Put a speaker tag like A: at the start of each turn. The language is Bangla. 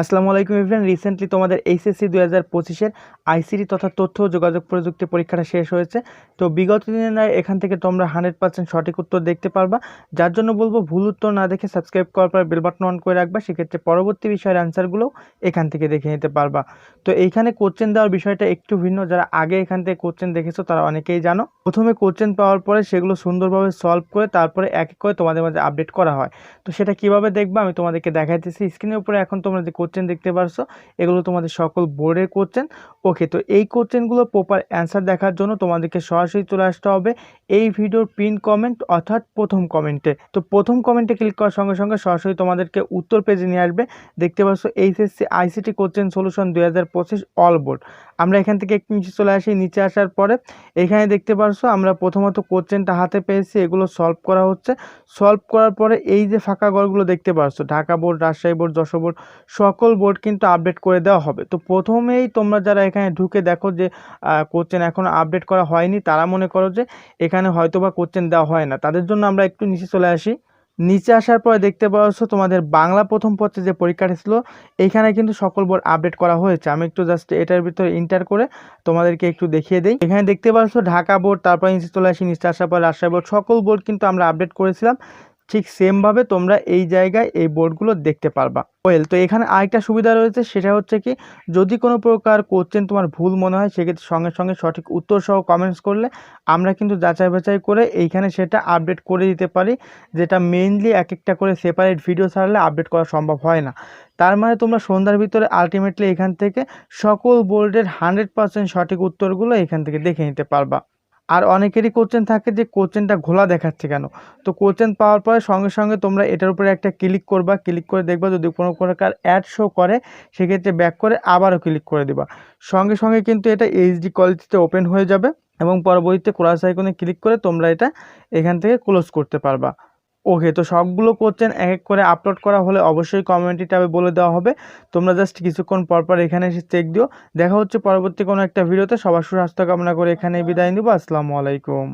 A: আসসালামু আলাইকুম ইভেন রিসেন্টলি তোমাদের এইচএসসি দু হাজার পঁচিশের আইসিটি তথা তথ্য যোগাযোগ প্রযুক্তি পরীক্ষাটা শেষ হয়েছে। তো বিগত দিনে এখান থেকে তোমরা হান্ড্রেড পার্সেন্ট সঠিক উত্তর দেখতে পারবা। যার জন্য বলব, ভুল উত্তর না দেখে সাবস্ক্রাইব করার পর বেল বাটন অন করে রাখবা। সেক্ষেত্রে পরবর্তী বিষয়ের অ্যান্সারগুলোও এখান থেকে দেখে নিতে পারবা। তো এইখানে কোশ্চেন দেওয়ার বিষয়টা একটু ভিন্ন। যারা আগে এখান থেকে কোশ্চেন দেখেছ, তারা অনেকেই জানো। প্রথমে কোশ্চেন পাওয়ার পরে সেগুলো সুন্দরভাবে সলভ করে তারপরে এক এক করে তোমাদের মাঝে আপডেট করা হয়। তো সেটা কীভাবে দেখবা আমি তোমাদেরকে দেখাইতেছি। স্ক্রিনের উপরে এখন তোমরা যে কোশ্চেন দেখতে পারছ? এগুলো তোমাদের সকল বোর্ডের কোশ্চেন ওকে তো এই কোশ্চেনগুলো প্রপার অ্যান্সার দেখার জন্য তোমাদেরকে সরাসরি চলে আসতে হবে। এই ভিডিওর পিন কমেন্ট অর্থাৎ প্রথম কমেন্টে তো প্রথম কমেন্টে ক্লিক করার সঙ্গে সঙ্গে সরাসরি তোমাদেরকে উত্তর পেজে নিয়ে আসবে। দেখতে পাচ্ছ এইচএসসি আইসিটি কোশ্চেন সলিউশন দুই হাজার পঁচিশ অল বোর্ড আমরা এখান থেকে একটু নিচে চলে আসি, নিচে আসার পরে এখানে দেখতে পারছ, আমরা প্রথমত কোশ্চেনটা হাতে পেয়েছি, এগুলো সলভ করা হচ্ছে। সলভ করার পরে এই যে ফাঁকা ঘরগুলো দেখতে পারছ, Dhaka board Rajshahi board Jessore board সকল বোর্ড কিন্তু আপডেট করে দেওয়া হবে। তো প্রথমেই তোমরা যারা এখানে ঢুকে দেখো যে কোশ্চেন এখনও আপডেট করা হয়নি, তারা মনে করো যে, এখানে হয়তো বা কোশ্চেন দেওয়া হয় না। তাদের জন্য আমরা একটু নিচে চলে আসি। নিচে আসার পরে দেখতে পাচ্ছ তোমাদের বাংলা প্রথম পত্রে যে পরীক্ষাটা ছিল এইখানে কিন্তু সকল বোর্ড আপডেট করা হয়েছে। আমি একটু জাস্ট এটার ভিতরে ইন্টার করে তোমাদেরকে একটু দেখিয়ে দিই। এখানে দেখতে পাচ্ছ ঢাকা বোর্ড তারপরে নিচে চলে আসি, নিচে আসার পর রাজশাহী বোর্ড সকল বোর্ড কিন্তু আমরা আপডেট করেছিলাম। ঠিক সেমভাবে তোমরা এই জায়গায় এই বোর্ডগুলো দেখতে পারবা। ওয়েল তো এখানে আরেকটা সুবিধা রয়েছে, সেটা হচ্ছে কি, যদি কোনো প্রকার কোশ্চেন তোমার ভুল মনে হয়, সেক্ষেত্রে সঙ্গে সঙ্গে সঠিক উত্তর সহ কমেন্টস করলে আমরা কিন্তু যাচাই বাছাই করে এইখানে সেটা আপডেট করে দিতে পারি, যেটা মেইনলি এক একটা করে সেপারেট ভিডিও ছাড়লে আপডেট করা সম্ভব হয় না। তার মানে তোমরা সন্ধ্যার ভিতরে আলটিমেটলি এখান থেকে সকল বোর্ডের হান্ড্রেড পার্সেন্ট সঠিক উত্তরগুলো এখান থেকে দেখে নিতে পারবা। আর অনেকেরই কোশ্চেন থাকে যে কোচেনটা ঘোলা দেখাচ্ছে কেন? তো কোচেন পাওয়ার পরে সঙ্গে সঙ্গে তোমরা এটার উপরে একটা ক্লিক করবা ক্লিক করে দেখবা যদি কোনো প্রকার অ্যাড শো করে, সেক্ষেত্রে ব্যাক করে আবারও ক্লিক করে দিবা। সঙ্গে সঙ্গে কিন্তু এটা এইচডি কোয়ালিটিতে ওপেন হয়ে যাবে এবং পরবর্তীতে ক্রস আইকনে ক্লিক করে তোমরা এটা এখান থেকে ক্লোজ করতে পারবা। ওকে তো সবগুলো কোশ্চেন এক এক করে আপলোড করা হলে অবশ্যই কমিউনিটি ট্যাবে বলে দেওয়া হবে। তোমরা জাস্ট কিছুক্ষণ পরপর এখানে এসে চেক দিও। দেখা হচ্ছে পরবর্তী কোনো একটা ভিডিওতে সবার সুস্বাস্থ্য কামনা করে এখানেই বিদায় নিব। আসসালামু আলাইকুম।